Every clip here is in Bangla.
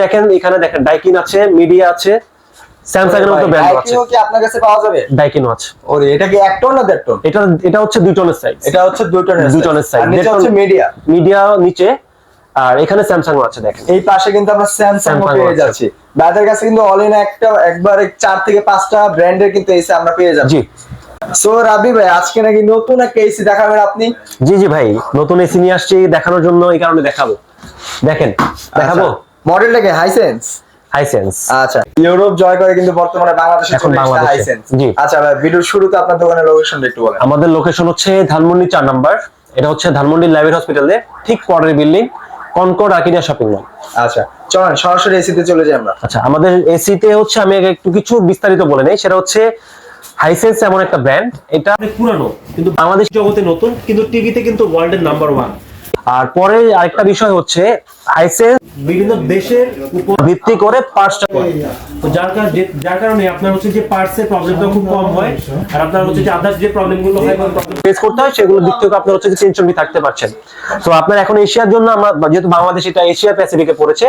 দেখেন এখানে দেখেন ডাইকিন আছে মিডিয়া আছে স্যামসাং এর মতো ব্র্যান্ড আছে। কি আপনার কাছে পাওয়া যাবে? ডাইকিনও আছে। ওরে এটা কি এক টন না দেড় টন এটা এটা হচ্ছে দুই টনের সাইজ এটা হচ্ছে দুই টনের দুই টনের size। আর নিচে হচ্ছে মিডিয়া মিডিয়া নিচে আর এখানে স্যামসাংও আছে দেখেন। এই পাশে কিন্তু আমরা স্যামসাং পেয়ে যাচ্ছি। কাছে কিন্তু অল ইন একটা একবার চার থেকে পাঁচটা ব্র্যান্ডের কিন্তু এসি আমরা পেয়ে যাচ্ছি। জি। সো রাবি ভাই আজকে নাকি নতুন একটা এসি দেখাবেন আপনি? জি জি ভাই নতুন এসি নিয়ে আসছি দেখানোর জন্য এই কারণে দেখাবো। দেখেন দেখাবো? মডেলটা কি হাইসেন্স হাইসেন্স আচ্ছা ইউরোপ জয় করে কিন্তু বর্তমানে বাংলাদেশে এখন চলে এসেছে বাংলাদেশে। হাইসেন্স জি। আচ্ছা ভিডিওর শুরুতে আপনার দোকানের লোকেশনটা একটু বলেন। আমাদের লোকেশন হচ্ছে ধানমন্ডি চার নাম্বার। এটা হচ্ছে ধানমন্ডি লাইব্রেরি হসপিটালে ঠিক পরের বিল্ডিং কনকর্ড আকিনিয়া শপিং মল আচ্ছা চলেন সরাসরি এসিতে চলে যাই আমরা। আচ্ছা আমাদের এসিতে হচ্ছে আমি একটু কিছু বিস্তারিত বলে নেই সেটা হচ্ছে হাইসেন্স এমন একটা ব্র্যান্ড এটা অনেক পুরানো কিন্তু বাংলাদেশ জগতে নতুন কিন্তু টিভিতে কিন্তু ওয়ার্ল্ডের নাম্বার ওয়ান আর পরে আরেকটা বিষয় হচ্ছে হাইসেন্স বিভিন্ন দেশের উপর ভিত্তি করে তো যার কারণে যার কারণে আপনার হচ্ছে যে প্রবলেমটা খুব কম হয় আর আপনার হচ্ছে যে আদার্স যে প্রবলেমগুলো হয় ফেস করতে হয় সেগুলো দিক থেকে আপনার হচ্ছে যে টেনশন থাকতে পারছেন। তো আপনার এখন এশিয়ার জন্য আমরা যেহেতু বাংলাদেশ এটা এশিয়া প্যাসিফিকে পড়েছে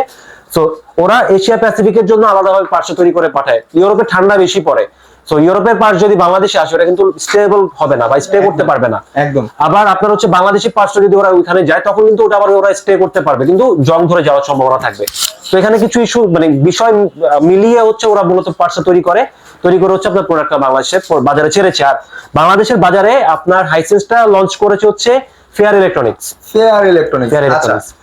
তো ওরা এশিয়া প্যাসিফিকের জন্য আলাদাভাবে পার্শ্ব তৈরি করে পাঠায়। ইউরোপে ঠান্ডা বেশি পড়ে। তো ইউরোপের পার্স যদি বাংলাদেশে আসে ওটা কিন্তু স্টেবল হবে না বা স্টে করতে পারবে না। একদম। আবার আপনার হচ্ছে বাংলাদেশি পার্সটা যদি ওরা ওইখানে যায় তখন কিন্তু ওটা আবার ওরা স্টে করতে পারবে কিন্তু জং ধরে যাওয়ার সম্ভাবনা থাকবে। তো এখানে কিছু ইস্যু মানে বিষয় মিলিয়ে হচ্ছে ওরা মূলত পার্সটা তৈরি করে। তৈরি করে হচ্ছে আপনার প্রোডাক্টটা বাংলাদেশের বাজারে ছেড়েছে। আর বাংলাদেশের বাজারে আপনার হাইসেন্সটা লঞ্চ করেছে হচ্ছে ফেয়ার ইলেকট্রনিক্স ফেয়ার ইলেকট্রনিক্স আচ্ছা। Electronics। আহ,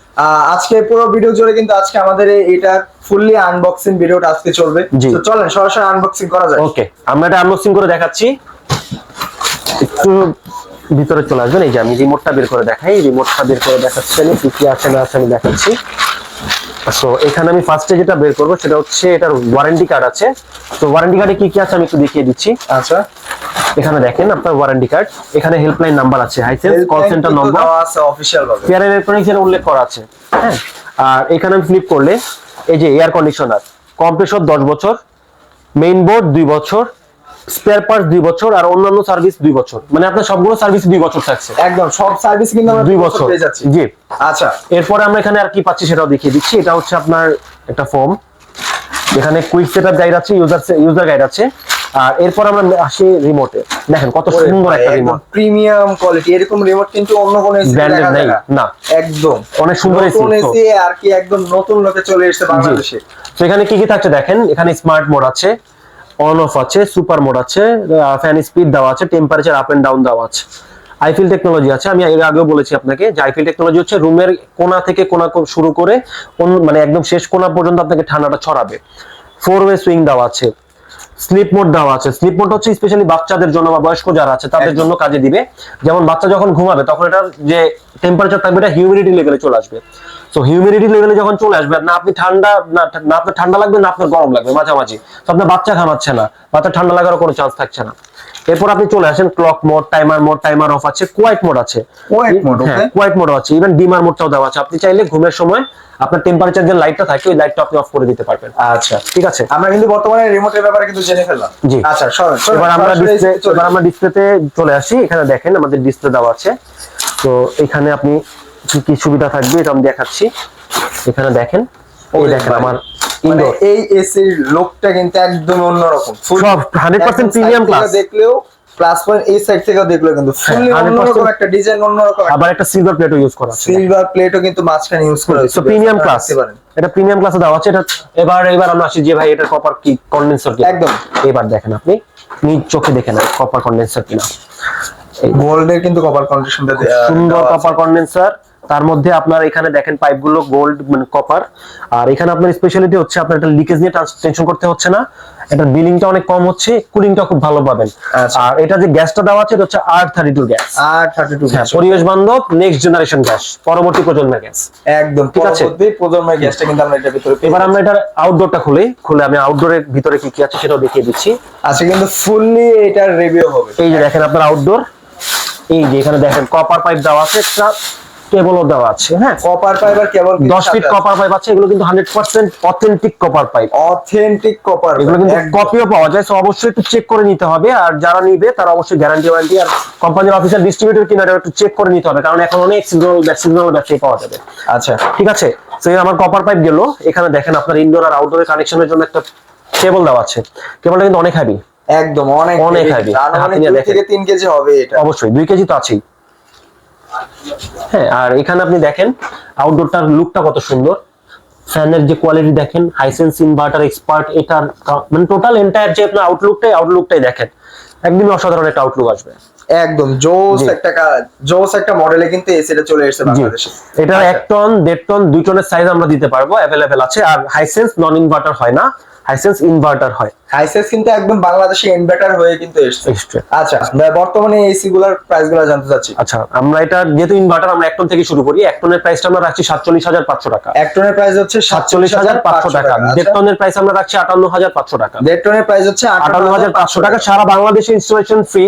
আজকে পুরো ভিডিও জুড়ে কিন্তু আজকে আমাদের এটার ফুললি আনবক্সিং ভিডিওটা আজকে চলবে। তো চলেন সরাসরি আনবক্সিং করা যায় ওকে আমরা এটা আনবক্সিং করে দেখাচ্ছি। একটু ভিতরে চলে আসবেন এই যে আমি রিমোটটা বের করে দেখাই। রিমোটটা বের করে দেখাচ্ছি আমি কি কি আছে না আছে আমি দেখাচ্ছি। সো এখানে আমি ফার্স্টে যেটা বের করব সেটা হচ্ছে এটার ওয়ারেন্টি কার্ড আছে। তো ওয়ারেন্টি কার্ডে কি কি আছে আমি একটু দেখিয়ে দিচ্ছি। আচ্ছা। এখানে দেখেন আপনার ওয়ারেন্টি কার্ড এখানে হেল্পলাইন নাম্বার আছে হাইসেন্স কল সেন্টার নম্বর আছে অফিশিয়াল ভাবে। ফেয়ার ইলেকট্রনিক্স এর উল্লেখ করা আছে হ্যাঁ? আর এখানে আমি ফ্লিপ করলে এই যে এয়ার কন্ডিশনার কম্প্রেসর দশ বছর মেইন বোর্ড দুই বছর স্পেয়ার পার্টস দুই বছর আর অন্যান্য সার্ভিস দুই বছর। মানে আপনার সবগুলো সার্ভিস দুই বছর থাকছে। একদম সব সার্ভিস কিন্তু আমরা দুই বছর পেয়ে যাচ্ছি। জি। আচ্ছা। এরপরে আমরা এখানে আর কি পাচ্ছি সেটাও দেখিয়ে দিচ্ছি। এটা হচ্ছে আপনার একটা ফর্ম এখানে কুইক সেটআপ গাইড আছে ইউজার ইউজার গাইড আছে। আর এরপর আমরা আসি রিমোটে দেখেন কত সুন্দর একটা রিমোট প্রিমিয়াম কোয়ালিটি এরকম রিমোট কিন্তু অন্য কোনো এসি ব্র্যান্ডেড নেই না। একদম। অনেক সুন্দর AC নতুন এসি আর কি একদম নতুন লোকে চলে এসেছে বাংলাদেশে। তো এখানে কি কি থাকছে দেখেন? এখানে স্মার্ট মোড আছে অন অফ আছে সুপার মোড আছে ফ্যান স্পিড দেওয়া আছে টেম্পারেচার আপ এন্ড ডাউন দেওয়া আছে। আইফিল টেকনোলজি আছে আমি এর আগেও বলেছি আপনাকে যে আইফিল টেকনোলজি হচ্ছে রুমের কোণা থেকে কোণা কো- শুরু করে মানে একদম শেষ কোণা পর্যন্ত আপনাকে ঠান্ডাটা ছড়াবে। ফোর ওয়ে সুইং দেওয়া আছে। স্লিপ মোড দেওয়া আছে। স্লিপ মোড হচ্ছে স্পেশালি বাচ্চাদের জন্য বা বয়স্ক যারা আছে তাদের জন্য কাজে দিবে। যেমন বাচ্চা যখন ঘুমাবে তখন এটার যে টেম্পারেচার থাকবে এটা হিউমিডিটি লেভেলে চলে আসবে। সো হিউমিডিটি লেভেলে যখন চলে আসবে না আপনি ঠান্ডা না না আপনার ঠান্ডা লাগবে না আপনার গরম লাগবে মাঝামাঝি। তো আপনার বাচ্চা ঘামাচ্ছে না বাচ্চা ঠান্ডা লাগারও কোনো চান্স থাকছে না। এরপর আপনি চলে আসেন clock mode timer mode timer off আছে কোয়াইট মোড আছে। Mode, হ্যাঁ okay. কোয়াইট মোড আছে ইভেন ডিমার মোডটাও দেওয়া আছে। আপনি চাইলে ঘুমের সময় আপনার টেম্পারেচার যে লাইটটা থাকে ওই লাইটটা আপনি অফ করে দিতে পারবেন। আচ্ছা। ঠিক আছে? আমরা কিন্তু বর্তমানে রিমোটের ব্যাপারে কিন্তু জেনে ফেললাম। জি। আচ্ছা সরেন এবার আমরা ডিসপ্লে এবার আমরা ডিসপ্লেতে চলে আসি। এখানে দেখেন আমাদের ডিসপ্লে দেওয়া আছে। তো এখানে আপনি কি কি সুবিধা থাকবে এটা আমি দেখাচ্ছি। এখানে দেখেন। এই ওরে দেখেন আমার মানে এই এসির লুকটা কিন্তু একদম অন্যরকম। সব 100% একদম premium side থেকে class। দেখলেও প্লাস পয়েন্ট এই সাইড থেকে দেখলেও কিন্তু ফুললি অন্যরকম একটা ডিজাইন অন্যরকম আবার একটা সিলভার প্লেটও ইউজ করা আছে। সিলভার প্লেটও কিন্তু মাঝখানে ইউজ করা হয়েছে প্রিমিয়াম ক্লাস এটা প্রিমিয়াম ক্লাসে দেওয়া আছে। এটা এবার এবার আমরা আসি যে ভাই এটা কপার কি কন্ডেন্সার কি? একদম। এবার দেখেন আপনি। নিজ চোখে দেখেন কপার কন্ডেন্সার কিনা। গোল্ডের কিন্তু কভার কন্ডিশনটা সুন্দর কপার কন্ডেন্সার তার মধ্যে আপনার এখানে দেখেন পাইপগুলো গোল্ড মানে কপার আর এখানে আপনার স্পেশালিটি হচ্ছে আপনার এটা লিকেজ নিয়ে টেনশন করতে হচ্ছে না। এটার বিলিংটা অনেক কম হচ্ছে কুলিংটা খুব ভালো পাবেন। আচ্ছা। আর এটা যে গ্যাসটা দেওয়া আছে এটা হচ্ছে R thirty two gas R thirty two হ্যাঁ পরিবেশ বান্ধব নেক্সট জেনারেশন গ্যাস পরবর্তী প্রজন্মের গ্যাস একদম ঠিক আছে। পরবর্তী প্রজন্মের গ্যাসটা কিন্তু আমরা এটার ভিতরে এবার আমরা এটার আউটডোরটা খুলে খুলে আমি আউটডোরের ভিতরে কি কি আছে সেটাও দেখিয়ে দিচ্ছি। আজকে কিন্তু ফুললি এটার রিভিউ হবে। এই যে দেখেন আপনার আউটডোর এই যে এখানে দেখেন কপার পাইপ দেওয়া আছে একটা কেবলও দেওয়া আছে হ্যাঁ? কপার ফাইবার কেবল দশ ফিট কপার পাইপ আছে এগুলো কিন্তু hundred percent authentic copper pipe authentic copper এগুলো কিন্তু কপিও পাওয়া যায় তো অবশ্যই একটু চেক করে নিতে হবে আর যারা নিবে তারা অবশ্যই গ্যারান্টি ওয়ারেন্টি আর কোম্পানির অফিসিয়াল ডিস্ট্রিবিউটর কিনা একটু চেক করে নিতে হবে কারণ এখন অনেক সিগন্যাল সিগন্যাল ব্যবসায়ী পাওয়া যাবে। আচ্ছা। ঠিক আছে? তো এই আমার কপার পাইপ গেল এখানে দেখেন আপনার ইনডোর আর আউটডোর কানেকশনের জন্য একটা কেবল দেওয়া আছে। কেবলটা কিন্তু অনেক হেভি একদম অনেক অনেক দেখেন। থেকে তিন কেজি হবে এটা। অবশ্যই দুই কেজি তো আছেই। হ্যাঁ আর এখানে আপনি দেখেন আউটডোরটার লুকটা কত সুন্দর। ফ্যানের যে কোয়ালিটি দেখেন হাইসেন্স ইনভার্টার এক্সপার্ট এটার মানে টোটাল এন্টায়ার যে আপনার আউটলুকটাই আউটলুকটাই দেখেন একদমই অসাধারণ একটা আউটলুক আসবে। একদম জোস একটা জোস একটা মডেলে কিন্তু এসিটা চলে এসেছে বাংলাদেশে। এটা। এক টন দেড় টন দুই টনের সাইজ আমরা দিতে পারব অ্যাভেলেবেল আছে আর হাইসেন্স নন ইনভার্টার হয় না। হাইসেন্স ইনভার্টার হয়। হাইসেন্স কিন্তু একদম বাংলাদেশে ইনভার্টার হয়ে কিন্তু এসেছে। আচ্ছা আমরা বর্তমানে এসি গুলার প্রাইসগুলো জানতে চাচ্ছি। আচ্ছা আমরা এটা যেহেতু ইনভার্টার আমরা একটন থেকে শুরু করি এক টনের প্রাইসটা আমরা রাখছি সাতচল্লিশ হাজার পাঁচশো টাকা। এক টনের প্রাইস হচ্ছে সাতচল্লিশ হাজার পাঁচশো টাকা। দেড়। টনের প্রাইস আমরা রাখছি আটান্ন হাজার পাঁচশো টাকা। দেড় টনের প্রাইস হচ্ছে আটান্ন হাজার পাঁচশো টাকা সারা বাংলাদেশে ইনস্টলেশন ফ্রি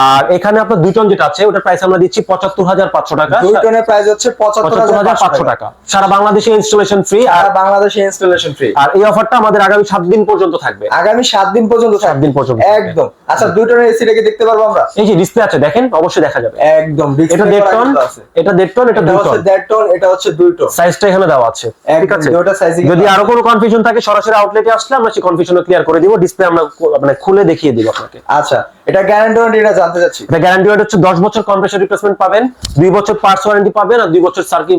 আর এখানে আপনার দুই টন যেটা আছে ওটার প্রাইস আমরা দিচ্ছি পঁচাত্তর হাজার পাঁচশো টাকা। দুই টনের প্রাইস হচ্ছে পঁচাত্তর হাজার পাঁচশো টাকা। সারা বাংলাদেশে ইনস্টলেশন ফ্রি আর বাংলাদেশে ইনস্টলেশন ফ্রি আর এই অফারটা আমাদের আগামী সাত দিন পর্যন্ত থাকবে। আগামী সাত দিন পর্যন্ত সাত দিন পর্যন্ত একদম। আচ্ছা দুই টনের এসিটাকে দেখতে পারব আমরা? এই যে ডিসপ্লে আছে দেখেন অবশ্যই দেখা যাবে। একদম এটা দেড় টন এটা দেড় টন এটা দুই টন। দেড় টন এটা হচ্ছে দুই টন। সাইজটা এখানে দেওয়া আছে ঠিক আছে? দুটোটা size-ই যদি আরও কোনো কনফিউশন থাকে সরাসরি আউটলেটে আসলে আমরা সেই কনফিউশন ক্লিয়ার করে দিব ডিসপ্লে আমরা মানে খুলে দেখিয়ে দিব আপনাকে। আচ্ছা এটা গ্যারান্টি এটা জানতে চাচ্ছি। এটা গ্যারান্টি হচ্ছে 10 বছর কম্প্রেসর রিপ্লেসমেন্ট পাবেন 2 বছর পার্টস ওয়ারেন্টি পাবেন আর 2 বছর সার্কিট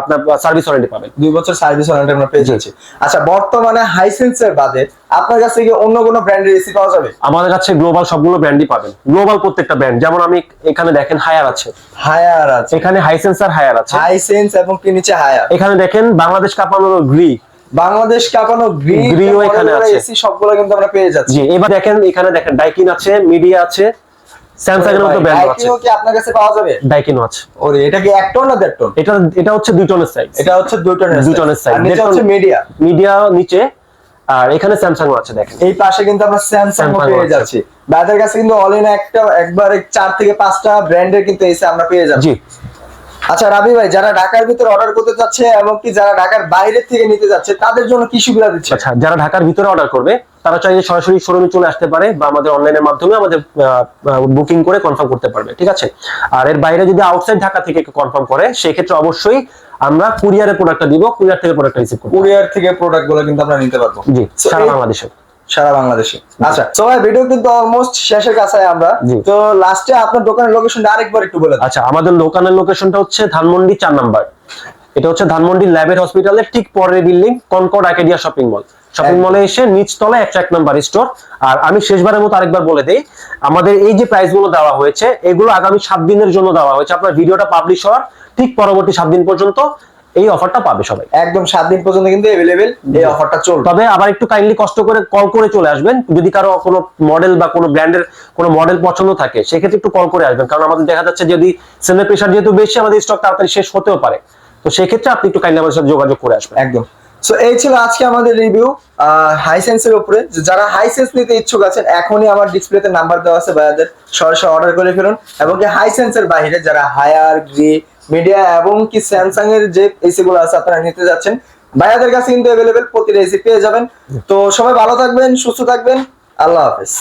আপনার সার্ভিস ওয়ারেন্টি পাবেন। দুই বছর সার্ভিস ওয়ারেন্টি আমরা পেয়ে যাচ্ছি। আচ্ছা বর্তমানে হাইসেন্সের বাদে আপনার কাছে কি অন্য কোনো ব্র্যান্ডের এসি পাওয়া যাবে? আমাদের কাছে গ্লোবাল সবগুলো ব্র্যান্ডই পাবেন। গ্লোবাল প্রত্যেকটা ব্র্যান্ড যেমন আমি এখানে দেখেন হায়ার আছে। হায়ার আছে। এখানে হাইসেন্স আর হায়ার আছে। হাইসেন্স এবং কি নিচে হায়ার এখানে দেখেন বাংলাদেশ কাঁপানোর গ্রি বাংলাদেশ কাপানো গ্রিন Green ও এখানে আছে। এসি সবগুলো কিন্তু আমরা পেয়ে যাচ্ছি। জি এবার দেখেন এখানে দেখেন ডাইকিন আছে মিডিয়া আছে। স্যামসাং এর মতো ব্র্যান্ড আছে। কি আপনার কাছে পাওয়া যাবে? ডাইকিন আছে। ওরে এটা কি 1 টন না দেড় টন এটা এটা হচ্ছে 2 টনের সাইজ এটা হচ্ছে 2 টনের 2 টনের সাইজ এটা হচ্ছে মিডিয়া মিডিয়া নিচে আর এখানে স্যামসাং আছে দেখেন। এই পাশে কিন্তু আমরা স্যামসাং পেয়ে যাচ্ছি। বাজার কাছে কিন্তু অল ইন একটা একবারে চার থেকে পাঁচটা ব্র্যান্ডের কিন্তু এসে আমরা পেয়ে যাচ্ছি। জি। আচ্ছা রাবি ভাই যারা ঢাকার ভিতরে অর্ডার করতে চাচ্ছে এবং কি যারা ঢাকার বাইরে থেকে নিতে যাচ্ছে তাদের জন্য কি সুবিধা দিচ্ছে? আচ্ছা যারা ঢাকার ভিতরে অর্ডার করবে তারা চাইলে সরাসরি শোরুমে চলে আসতে পারে বা আমাদের অনলাইনের মাধ্যমে আমাদের বুকিং করে কনফার্ম করতে পারবে ঠিক আছে? আর এর বাইরে যদি আউটসাইড ঢাকা থেকে কনফার্ম করে সেক্ষেত্রে অবশ্যই আমরা কুরিয়ারে প্রোডাক্টটা দিব কুরিয়ার থেকে প্রোডাক্ট রিসিভ করব কুরিয়ার থেকে প্রোডাক্টগুলো কিন্তু আমরা নিতে পারব। জি সারা বাংলাদেশে। সারা বাংলাদেশে। আচ্ছা তো ভাই ভিডিও কিন্তু অলমোস্ট শেষের কাছে আমরা। তো লাস্টে আপনার দোকানের লোকেশনটা আরেকবার একটু বলে আচ্ছা আমাদের দোকানের লোকেশনটা হচ্ছে ধানমন্ডি চার নাম্বার। এটা হচ্ছে ধানমন্ডি ল্যাবের হসপিটালের ঠিক পরের building Concord Arcadia shopping mall shopping মলে এসে নিচতলায় একশো এক নাম্বার স্টোর আর আমি শেষবারের মতো আরেকবার বলে দেই আমাদের এই যে প্রাইসগুলো দেওয়া হয়েছে এগুলো আগামী সাত দিনের জন্য দেওয়া হয়েছে। আপনার ভিডিওটা পাবলিশ হওয়ার ঠিক পরবর্তী সাত দিন পর্যন্ত। এই অফারটা পাবে সবাই। একদম সাত দিন পর্যন্ত কিন্তু এভেলেবেল এই অফারটা চলবে। তবে আবার একটু কাইন্ডলি কষ্ট করে কল করে চলে আসবেন। যদি কারও কোনো মডেল বা কোনো ব্র্যান্ডের কোনো মডেল পছন্দ থাকে সেক্ষেত্রে একটু কল করে আসবেন। কারণ আমাদের দেখা যাচ্ছে যদি সেলের প্রেশার যেহেতু বেশি আমাদের স্টক তাড়াতাড়ি শেষ হতেও পারে। তো সেক্ষেত্রে আপনি একটু কাইন্ডলি আমাদের সাথে যোগাযোগ করে আসবেন। একদম। সো এই ছিল আজকে আমাদের রিভিউ হাইসেন্স এর উপরে। যারা হাইসেন্স নিতে ইচ্ছুক আছেন এখনই আমার ডিসপ্লেতে নাম্বার দেওয়া আছে ভাইয়াদের। সরাসরি অর্ডার করে ফেলুন। এবং কি হাইসেন্স এর বাইরে যারা হায়ার গ্রি মিডিয়া এবং কি স্যামসাং এর যে এসি গুলো আছে আপনারা নিতে যাচ্ছেন। ভাইয়াদের কাছে কিন্তু অ্যাভেলেবেল প্রতিটা এসি পেয়ে যাবেন। তো সবাই ভালো থাকবেন, সুস্থ থাকবেন। আল্লাহ হাফেজ।